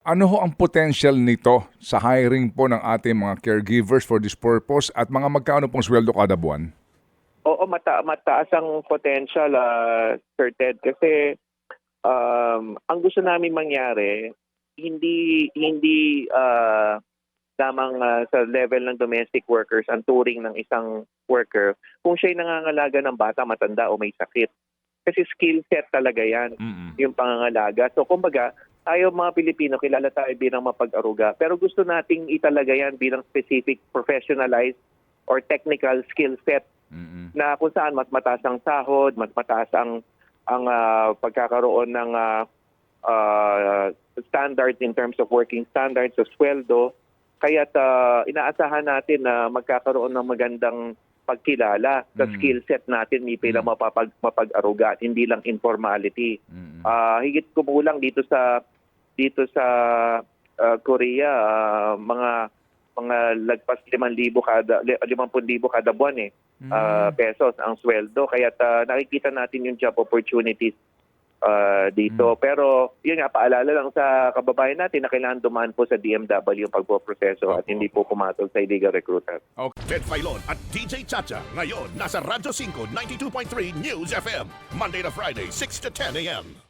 Ano ho ang potential nito sa hiring po ng ating mga caregivers for this purpose at mga magkano pong sweldo kada buwan? Oo, mata mataas ang potential, ah, Sir Ted, kasi um, ang gusto namin mangyari, hindi hindi ah, lamang ah, sa level ng domestic workers ang turing ng isang worker kung siya'y nangangalaga ng bata, matanda o may sakit. Kasi skill set talaga yan, yung pangangalaga. So kumbaga, tayo mga Pilipino, kilala tayo bilang mapag-aruga. Pero gusto nating italaga yan bilang specific professionalized or technical skill set na kung saan mas mataas ang sahod, mas mataas ang ang ah, pagkakaroon ng ah, ah, standards in terms of working standards sa sweldo. Kaya inaasahan natin na magkakaroon ng magandang pagkilala sa Mm. skill set natin ni bilang Mm. mapapag, mapag-aruga hindi lang informality. Ah, higit kumulang dito sa dito sa ah, Korea ah, mga mga lagpas 5,000 kada 50,000 kada buwan eh ah, pesos ang sweldo kaya nakikita natin yung job opportunities ah, dito pero yun nga paalala lang sa kababayan natin na kailangan dumaan po sa DMW yung pagpoproseso at Opo. hindi po pumatol sa illegal recruiter. Ted Filon at DJ Chacha. Ngayon, nasa Radyo 5, 92.3 News FM. Monday to Friday, 6 to 10 a.m.